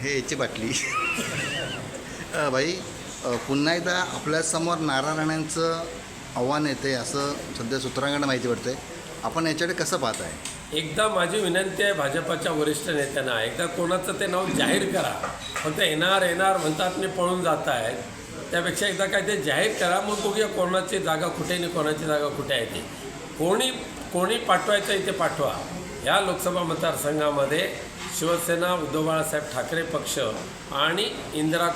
हे याची बाटली. अ, भाई अ, पुन्हा एकदा आपल्यासमोर नारा राण्यांचं आव्हान येते असं सध्या सूत्रांकडनं माहिती पडते. आपण याच्याकडे कसं पाहताय? एकदा माझी विनंती आहे भाजपाच्या वरिष्ठ नेत्यांना एकदा कोणाचं ते नाव जाहीर करा. फक्त येणार येणार म्हणतात मी पळून जात आहेत त्यापेक्षा एकदा काय ते जाहीर करा मग बघूया कोणाची जागा कुठे आणि कोणाची जागा कुठे आहे ती. कोणी कोणी पाठवायचं इथे पाठवा. या लोकसभा मतदारसंघामध्ये शिवसेना उद्धव बाळासाहेब ठाकरे पक्ष आणि इंदिरा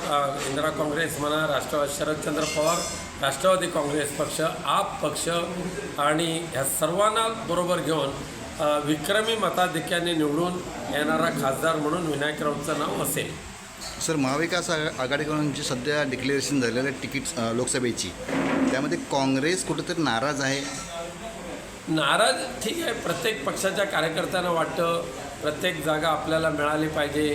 इंदिरा काँग्रेस म्हणा राष्ट्रवादी शरदचंद्र पवार राष्ट्रवादी काँग्रेस पक्ष आप पक्ष आणि ह्या सर्वांना बरोबर घेऊन विक्रमी मताधिक्याने निवडून येणारा खासदार म्हणून विनायक राऊतचं नाव असेल. सर महाविकास आघाडीकडून जी सध्या डिक्लेरेशन झालेलं आहे तिकीट लोकसभेची. त्यामध्ये काँग्रेस कुठंतरी नाराज आहे. नाराज ठीक आहे प्रत्येक पक्षाच्या कार्यकर्त्यांना वाटतं प्रत्येक जागा आपल्याला मिळाली पाहिजे.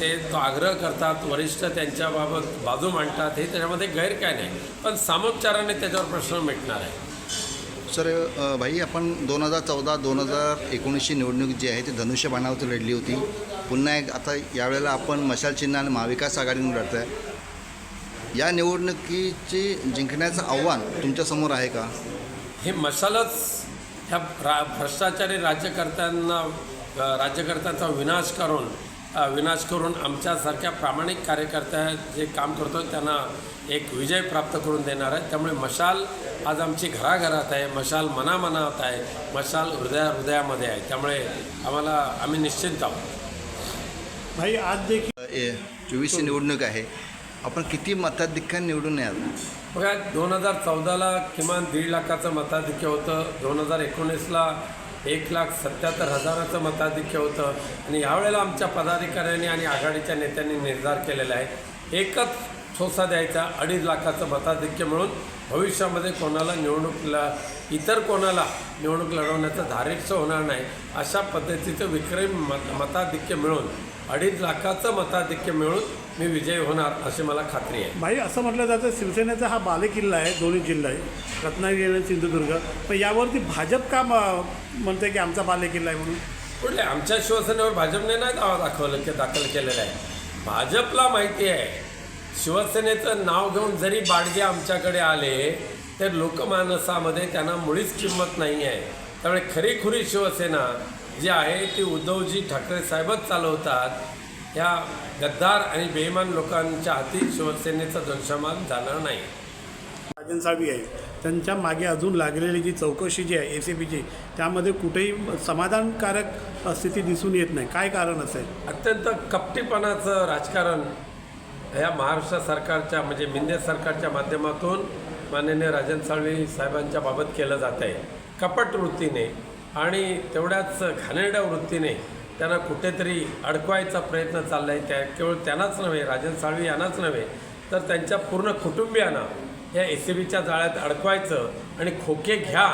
ते तो आग्रह करतात वरिष्ठ त्यांच्याबाबत बाजू मांडतात हे त्याच्यामध्ये गैर काय नाही पण सामोपचाराने त्याच्यावर प्रश्न मिटणार आहे सर भाई आपण दोन हजार चौदा दोन हजार एकोणीसची निवडणूक जी आहे ती धनुष्यबाणावरती लढली होती. पुन्हा एक आता यावेळेला आपण मशाल चिन्ह आणि महाविकास आघाडीतून लढत आहे या निवडणुकीची जिंकण्याचं आव्हान तुमच्यासमोर आहे का? हे मशालच ह्या रा भ्रष्टाचारी राज्यकर्त्यांना राज्यकर्त्यांचा विनाश करून विनाश करून आमच्यासारख्या प्रामाणिक कार्यकर्त्या जे काम करतो त्यांना एक विजय प्राप्त करून देणार आहे त्यामुळे मशाल आज आमची घराघरात आहे मशाल मनामनात आहे मशाल हृदया हृदयामध्ये आहे. त्यामुळे आम्हाला आम्ही निश्चिंत आहोत. भाई आज देखील चोवीसची निवडणूक आहे. आपण किती मताधिक्य निवडून याल? बघा दोन हजार चौदाला किमान दीड लाखाचं मताधिक्य होतं. दोन हजार एकोणीसला एक लाख सत्याहत्तर हजाराचं मताधिक्य होतं. आणि यावेळेला आमच्या पदाधिकाऱ्यांनी आणि आघाडीच्या नेत्यांनी निर्धार केलेला आहे. एकच ठोसा द्यायचा अडीच लाखाचं मताधिक्य मिळून भविष्यामध्ये कोणाला निवडणूकला इतर कोणाला निवडणूक लढवण्याचं धारिष्य होणार नाही. अशा पद्धतीचं विक्रमी मत मताधिक्य मिळून अडीच लाखाचं मताधिक्य मिळून मी विजयी होणार अशी मला खात्री आहे. भाई असं म्हटलं जातं शिवसेनेचा हा बालेकिल्ला आहे दोन्ही जिल्हा आहे रत्नागिरी आणि सिंधुदुर्ग. पण यावरती भाजप का म्हणते की आमचा बालेकिल्ला आहे म्हणून? कुठले? आमच्या शिवसेनेवर भाजपने नाही दावा दाखवलं की दाखल केलेला आहे. भाजपला माहिती आहे शिवसेनेचं नाव घेऊन जरी बाडगे आमच्याकडे आले तर लोकमानसामध्ये त्यांना मुळीच किंमत नाही आहे त्यामुळे खरीखुरी शिवसेना जी आहे ती उद्धवजी ठाकरे साहेबच चालवतात. या गद्दार आणि बेईमान लोकांच्या हाती शिवसेनेचं दंशमान जाणार नाही. राजन साळवी आहे त्यांच्या मागे अजून लागलेली जी चौकशी जी आहे ए सी बीची त्यामध्ये कुठेही समाधानकारक स्थिती दिसून येत नाही. काय कारण असेल? अत्यंत कपटीपणाचं राजकारण ह्या महाराष्ट्र सरकारच्या म्हणजे मिंदे सरकारच्या माध्यमातून माननीय राजन साळवी साहेबांच्या बाबत केलं जात आहे. कपट वृत्तीने आणि तेवढ्याच घाणेरड्या वृत्तीने त्यांना कुठेतरी अडकवायचा प्रयत्न चालला आहे त्या केवळ त्यांनाच नव्हे राजन साळवी यांनाच नव्हे तर त्यांच्या पूर्ण कुटुंबियांना या एस सी बीच्या जाळ्यात अडकवायचं आणि खोके घ्या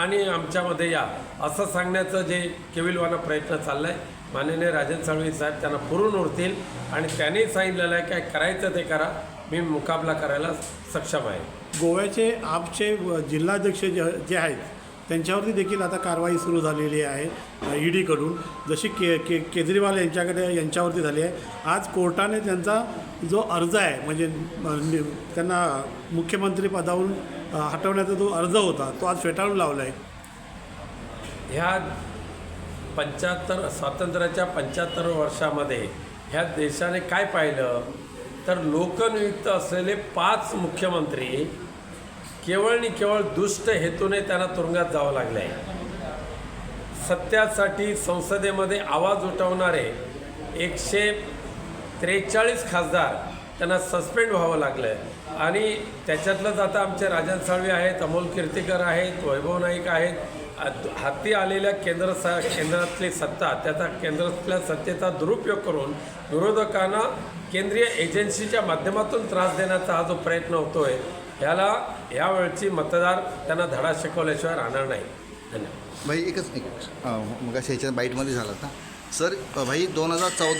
आणि आमच्यामध्ये या असं सांगण्याचं जे केविलवाना प्रयत्न चालला आहे माननीय राजन साळवी साहेब त्यांना पुरून उरतील आणि त्यांनी सांगितलेलं आहे काय करायचं ते करा. मी मुकाबला करायला सक्षम आहे. गोव्याचे आपचे जिल्हाध्यक्ष जे जे आहेत त्यांच्यावरती देखील आता कारवाई सुरू झालेली आहे ईडीकडून. जशी के के केजरीवाल यांच्याकडे यांच्यावरती झाली आहे. आज कोर्टाने त्यांचा जो अर्ज आहे म्हणजे त्यांना मुख्यमंत्री पदावरून हटवण्याचा जो अर्ज होता तो आज फेटाळून लावला आहे. ह्या पंच्याहत्तर स्वातंत्र्याच्या पंच्याहत्तर वर्षामध्ये ह्या देशाने काय पाहिलं? तर लोकनियुक्त असलेले पाच मुख्यमंत्री केवळ आणि केवळ दुष्ट हेतूने त्यांना तुरुंगात जावं लागलं आहे सत्यासाठी संसदेमध्ये आवाज उठवणारे एकशे त्रेचाळीस खासदार त्यांना सस्पेंड व्हावं लागलं आणि त्याच्यातलंच आता आमचे राजन साळवे आहेत अमोल कीर्तीकर आहेत वैभव नाईक आहेत. हाती आलेल्या केंद्र स केंद्रातली सत्ता त्याचा केंद्रातल्या सत्तेचा दुरुपयोग करून विरोधकांना केंद्रीय एजन्सीच्या माध्यमातून त्रास देण्याचा हा जो प्रयत्न होतो आहे ह्याला यावेळची मतदार त्यांना धडा शिकवल्याशिवाय राहणार नाही. धन्यवाद. भाई एकच एक मग ह्याच्या बाईटमध्ये झाला होता. सर भाई दोन हजार चौदा